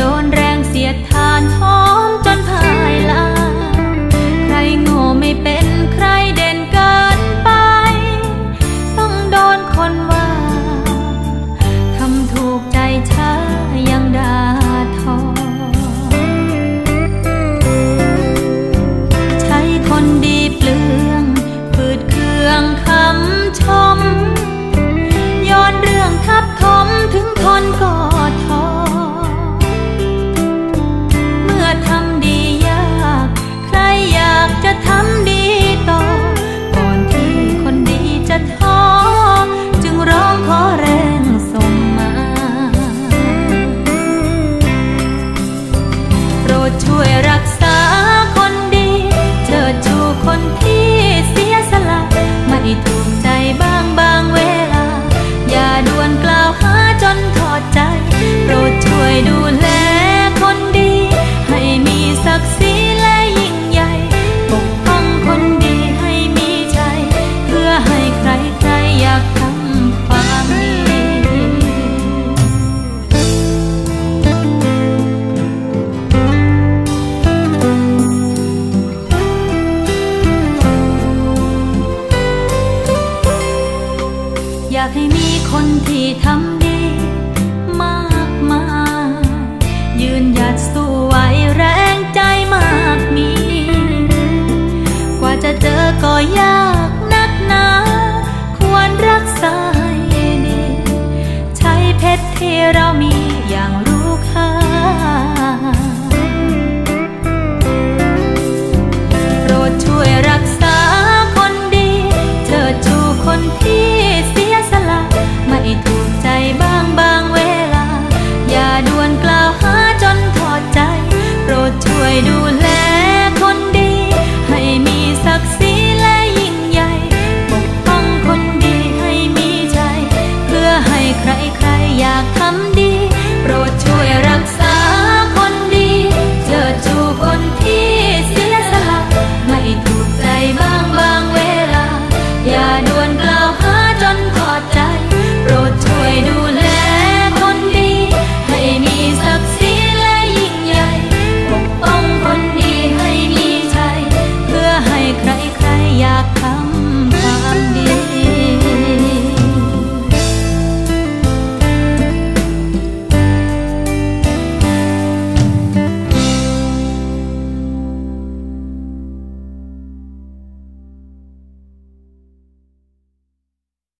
โดนแรงเสียดทานท้อ อยากให้มีคนที่ทำดีมากมายยืนหยัดสู้ไหวแรงใจมากมี กว่าจะเจอก็ยากนักหนา ควรรักษาให้ดี ใช้เพชรที่เรามีอย่างรู้ค่า ใครๆอยากทำดี